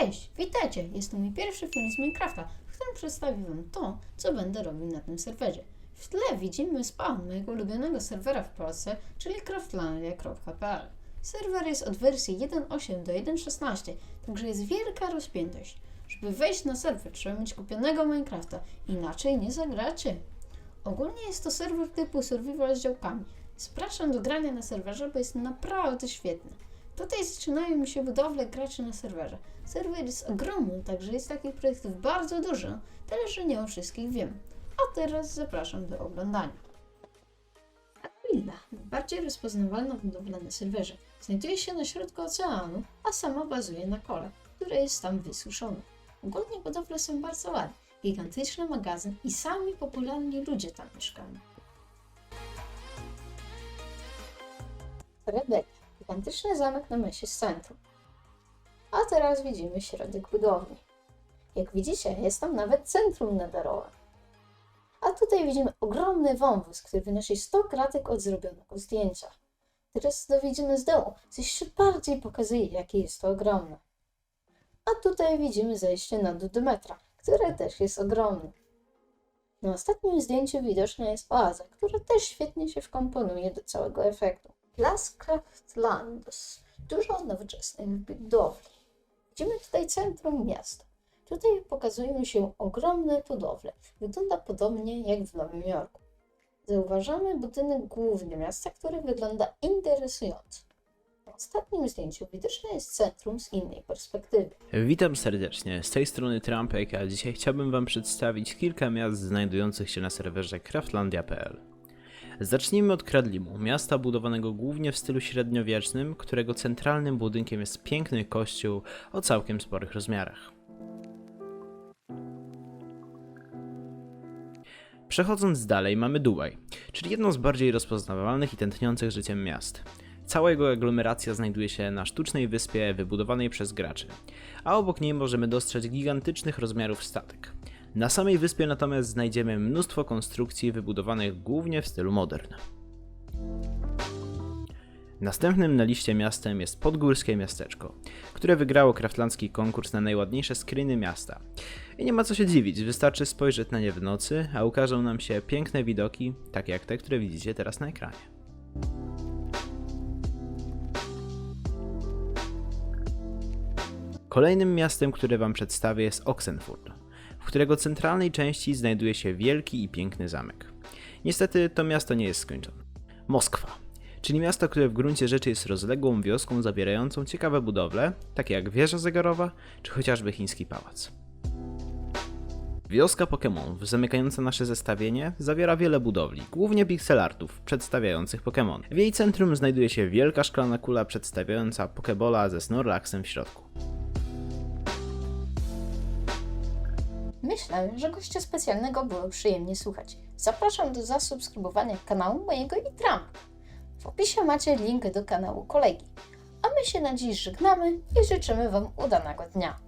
Cześć, witajcie! Jest to mój pierwszy film z Minecrafta, w którym przedstawię Wam to, co będę robił na tym serwerze. W tle widzimy spawn mojego ulubionego serwera w Polsce, czyli craftlandia.pl. Serwer jest od wersji 1.8 do 1.16, także jest wielka rozpiętość. Żeby wejść na serwer trzeba mieć kupionego Minecrafta, inaczej nie zagracie. Ogólnie jest to serwer typu survival z działkami. Zapraszam do grania na serwerze, bo jest naprawdę świetny. Tutaj zaczynają mi się budowle graczy na serwerze. Serwer jest ogromny, także jest takich projektów bardzo dużo, tyle że nie o wszystkich wiem. A teraz zapraszam do oglądania. Aquila, najbardziej rozpoznawalna budowla na serwerze, znajduje się na środku oceanu, a sama bazuje na kole, które jest tam wysuszone. Ogólnie budowle są bardzo ładne, gigantyczny magazyn i sami popularni ludzie tam mieszkają. Rebeka, gigantyczny zamek na myśli z centrum. A teraz widzimy środek budowli. Jak widzicie, jest tam nawet centrum nadarowe. A tutaj widzimy ogromny wąwóz, który wynosi 100 kratek od zrobionego zdjęcia. Teraz to widzimy z dołu, co jeszcze bardziej pokazuje, jakie jest to ogromne. A tutaj widzimy zejście na dół do metra, które też jest ogromne. Na ostatnim zdjęciu widoczna jest oaza, która też świetnie się wkomponuje do całego efektu. Las Craftlands. Dużo nowoczesnych budowli. Widzimy tutaj centrum miasta. Tutaj pokazują się ogromne budowle. Wygląda podobnie jak w Nowym Jorku. Zauważamy budynek główny miasta, który wygląda interesująco. Na ostatnim zdjęciu widoczne jest centrum z innej perspektywy. Witam serdecznie, z tej strony Trumpek, a dzisiaj chciałbym Wam przedstawić kilka miast znajdujących się na serwerze craftlandia.pl. Zacznijmy od Kradlimu, miasta budowanego głównie w stylu średniowiecznym, którego centralnym budynkiem jest piękny kościół o całkiem sporych rozmiarach. Przechodząc dalej mamy Dubaj, czyli jedno z bardziej rozpoznawalnych i tętniących życiem miast. Cała jego aglomeracja znajduje się na sztucznej wyspie wybudowanej przez graczy, a obok niej możemy dostrzec gigantycznych rozmiarów statek. Na samej wyspie natomiast znajdziemy mnóstwo konstrukcji wybudowanych głównie w stylu modern. Następnym na liście miastem jest Podgórskie Miasteczko, które wygrało kraftlandzki konkurs na najładniejsze screeny miasta. I nie ma co się dziwić, wystarczy spojrzeć na nie w nocy, a ukażą nam się piękne widoki, takie jak te, które widzicie teraz na ekranie. Kolejnym miastem, które Wam przedstawię jest Oxenfurt, w którego centralnej części znajduje się wielki i piękny zamek. Niestety to miasto nie jest skończone. Moskwa, czyli miasto, które w gruncie rzeczy jest rozległą wioską zawierającą ciekawe budowle, takie jak wieża zegarowa czy chociażby chiński pałac. Wioska Pokémonów, zamykająca nasze zestawienie, zawiera wiele budowli, głównie pixelartów przedstawiających Pokémon. W jej centrum znajduje się wielka szklana kula przedstawiająca Pokebola ze Snorlaxem w środku. Myślę, że gościa specjalnego było przyjemnie słuchać. Zapraszam do zasubskrybowania kanału mojego i Trump. W opisie macie link do kanału kolegi. A my się na dziś żegnamy i życzymy Wam udanego dnia.